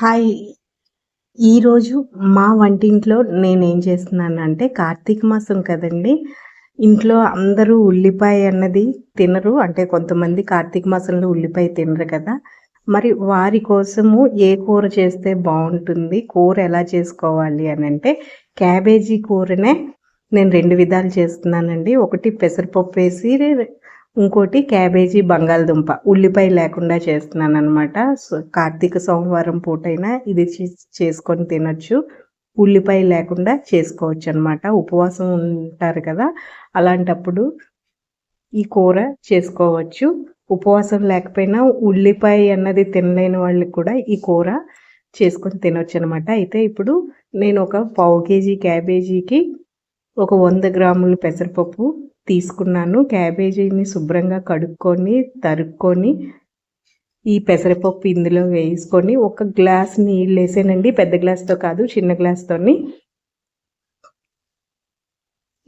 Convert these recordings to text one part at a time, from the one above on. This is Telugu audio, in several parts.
హాయ్. ఈరోజు మా వంటింట్లో నేనేం చేస్తున్నానంటే కార్తీక మాసం కదండి. ఇంట్లో అందరూ ఉల్లిపాయ అన్నది తినరు. అంటే కొంతమంది కార్తీక మాసంలో ఉల్లిపాయ తినరు కదా. మరి వారి కోసము ఏ కూర చేస్తే బాగుంటుంది? కూర ఎలా చేసుకోవాలి అని అంటే క్యాబేజీ కూరనే నేను రెండు విధాలు చేస్తున్నానండి. ఒకటి పెసరపప్పు వేసి ఇంకోటి క్యాబేజీ బంగాళదుంప. ఉల్లిపాయ లేకుండా చేస్తున్నాను అనమాట కార్తీక సోమవారం పూటైనా ఇది చేసుకొని తినొచ్చు. ఉల్లిపాయ లేకుండా చేసుకోవచ్చు అనమాట ఉపవాసం ఉంటారు కదా అలాంటప్పుడు ఈ కూర చేసుకోవచ్చు. ఉపవాసం లేకపోయినా ఉల్లిపాయ అన్నది తినలేని వాళ్ళకి కూడా ఈ కూర చేసుకొని తినొచ్చు అనమాట అయితే ఇప్పుడు నేను ఒక పావు కేజీ క్యాబేజీకి ఒక వంద గ్రాములు పెసరపప్పు తీసుకున్నాను. క్యాబేజీని శుభ్రంగా కడుక్కొని తరుక్కొని ఈ పెసరపప్పు ఇందులో వేసుకొని ఒక గ్లాస్ నీళ్ళు వేసానండి. పెద్ద గ్లాస్తో కాదు చిన్న గ్లాస్తోని.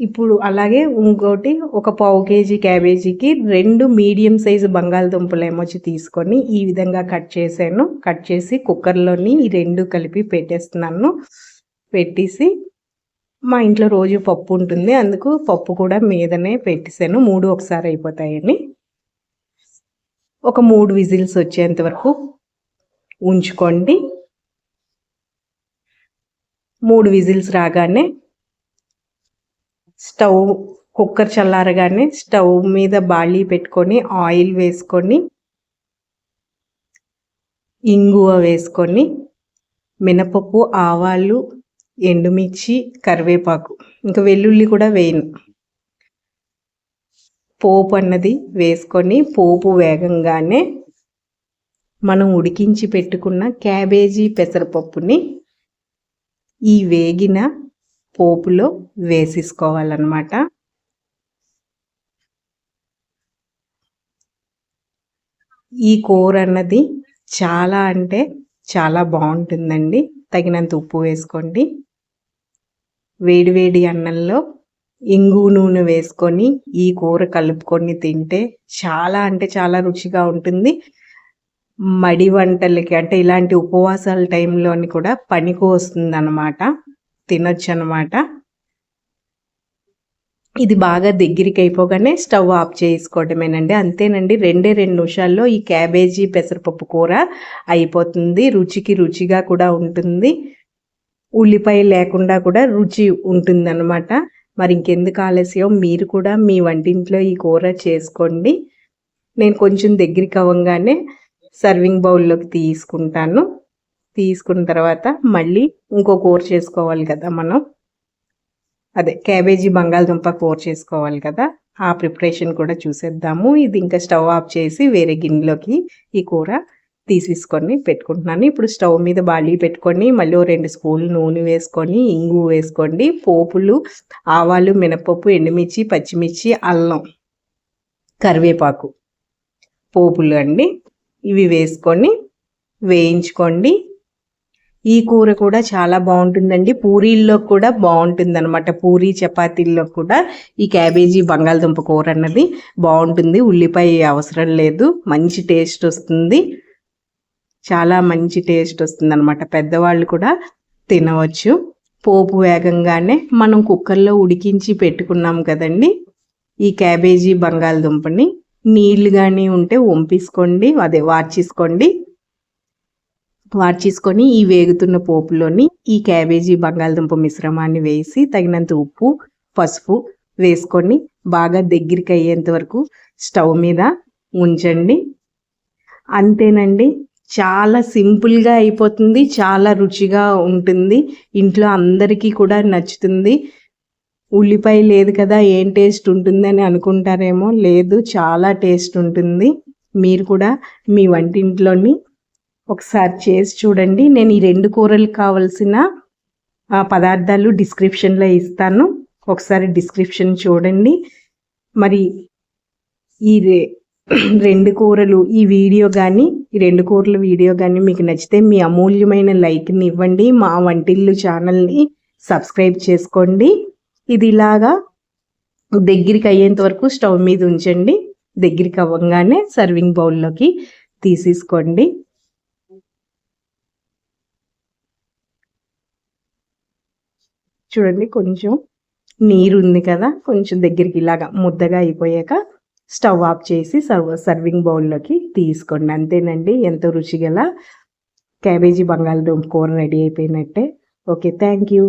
ఇప్పుడు అలాగే ఇంకోటి ఒక పావు కేజీ క్యాబేజీకి రెండు మీడియం సైజు బంగాళదుంపలు ఏమొచ్చి తీసుకొని ఈ విధంగా కట్ చేశాను. కట్ చేసి కుక్కర్లోని ఈ రెండు కలిపి పెట్టేస్తున్నాను. పెట్టేసి మా ఇంట్లో రోజు పప్పు ఉంటుంది. అందుకు పప్పు కూడా మీదనే పెట్టేశాను. మూడు ఒకసారి అయిపోతాయని ఒక మూడు విజిల్స్ వచ్చేంత వరకు ఉంచుకోండి. మూడు విజిల్స్ రాగానే స్టవ్ కుక్కర్ చల్లారగానే స్టవ్ మీద బాళీ పెట్టుకొని ఆయిల్ వేసుకొని ఇంగువ వేసుకొని మినపప్పు ఆవాలు ఎండుమిర్చి కరివేపాకు ఇంకా వెల్లుల్లి కూడా వేయను. పోపు అన్నది వేసుకొని పోపు వేగంగానే మనం ఉడికించి పెట్టుకున్న క్యాబేజీ పెసరపప్పుని ఈ వేగిన పోపులో వేసేసుకోవాలన్నమాట. ఈ కూర అన్నది చాలా అంటే చాలా బాగుంటుందండి. తగినంత ఉప్పు వేసుకోండి. వేడివేడి అన్నంలో ఇంగు నూనె వేసుకొని ఈ కూర కలుపుకొని తింటే చాలా అంటే చాలా రుచిగా ఉంటుంది. మడి వంటలకి అంటే ఇలాంటి ఉపవాసాల టైంలోని కూడా పనికి వస్తుంది అనమాట తినొచ్చు అనమాట ఇది బాగా దగ్గరికి అయిపోగానే స్టవ్ ఆఫ్ చేసుకోవడమేనండి అంతేనండి రెండే రెండు నిమిషాల్లో ఈ క్యాబేజీ పెసరపప్పు కూర అయిపోతుంది. రుచికి రుచిగా కూడా ఉంటుంది. ఉల్లిపాయ లేకుండా కూడా రుచి ఉంటుందన్నమాట. మరి ఇంకెందుకు ఆలస్యం? మీరు కూడా మీ వంటింట్లో ఈ కూర చేసుకోండి. నేను కొంచెం దగ్గరికి అవ్వగానే సర్వింగ్ బౌల్లోకి తీసుకుంటాను. తీసుకున్న తర్వాత మళ్ళీ ఇంకో కూర చేసుకోవాలి కదా మనం. అదే క్యాబేజీ బంగాళదుంప కూర చేసుకోవాలి కదా. ఆ ప్రిపరేషన్ కూడా చూసేద్దాము. ఇది ఇంకా స్టవ్ ఆఫ్ చేసి వేరే గిన్నెలోకి ఈ కూర తీసేసుకొని పెట్టుకుంటున్నాను. ఇప్పుడు స్టవ్ మీద బాడీ పెట్టుకొని మళ్ళీ రెండు స్పూన్లు నూనె వేసుకొని ఇంగు వేసుకోండి. పోపులు ఆవాలు మినపప్పు ఎండుమిర్చి పచ్చిమిర్చి అల్లం కరివేపాకు పోపులు అండి. ఇవి వేసుకొని వేయించుకోండి. ఈ కూర కూడా చాలా బాగుంటుందండి. పూరీల్లో కూడా బాగుంటుంది అనమాట పూరీ చపాతీల్లో కూడా ఈ క్యాబేజీ బంగాళదుంప కూర అన్నది బాగుంటుంది. ఉల్లిపాయ అవసరం లేదు. మంచి టేస్ట్ వస్తుంది. చాలా మంచి టేస్ట్ వస్తుంది అనమాట పెద్దవాళ్ళు కూడా తినవచ్చు. పోపు వేగంగానే మనం కుక్కర్లో ఉడికించి పెట్టుకున్నాం కదండి. ఈ క్యాబేజీ బంగాళదుంపని నీళ్ళు కానీ ఉంటే వంపేసుకోండి అదే వార్చేసుకోండి. వార్చేసుకొని ఈ వేగుతున్న పోపులోని ఈ క్యాబేజీ బంగాళదుంప మిశ్రమాన్ని వేసి తగినంత ఉప్పు పసుపు వేసుకొని బాగా దగ్గరికి అయ్యేంత వరకు స్టవ్ మీద ఉంచండి. అంతేనండి. చాలా సింపుల్గా అయిపోతుంది చాలా రుచిగా ఉంటుంది. ఇంట్లో అందరికీ కూడా నచ్చుతుంది. ఉల్లిపాయ లేదు కదా ఏం టేస్ట్ ఉంటుందని అనుకుంటారేమో లేదు చాలా టేస్ట్ ఉంటుంది. మీరు కూడా మీ వంటింట్లోని ఒకసారి చేసి చూడండి. నేను ఈ రెండు కూరలు కావలసిన పదార్థాలు డిస్క్రిప్షన్లో ఇస్తాను. ఒకసారి డిస్క్రిప్షన్ చూడండి. మరి ఈ రెండు కూరలు ఈ వీడియో కానీ ఈ రెండు కూరల వీడియో కానీ మీకు నచ్చితే మీ అమూల్యమైన లైక్ని ఇవ్వండి. మా వంటిల్లు ఛానల్ని సబ్స్క్రైబ్ చేసుకోండి. ఇది ఇలాగా దగ్గరికి అయ్యేంత వరకు స్టవ్ మీద ఉంచండి. దగ్గరికి అవ్వగానే సర్వింగ్ బౌల్లోకి తీసేసుకోండి. చూడండి కొంచెం నీరు ఉంది కదా కొంచెం దగ్గరికి ఇలాగా ముద్దగా అయిపోయాక స్టవ్ ఆఫ్ చేసి సర్వ సర్వింగ్ బౌల్లోకి తీసుకోండి. అంతేనండి ఎంతో రుచిగల క్యాబేజీ బంగాళదుంప కూర రెడీ అయిపోయినట్టే. Okay thank you.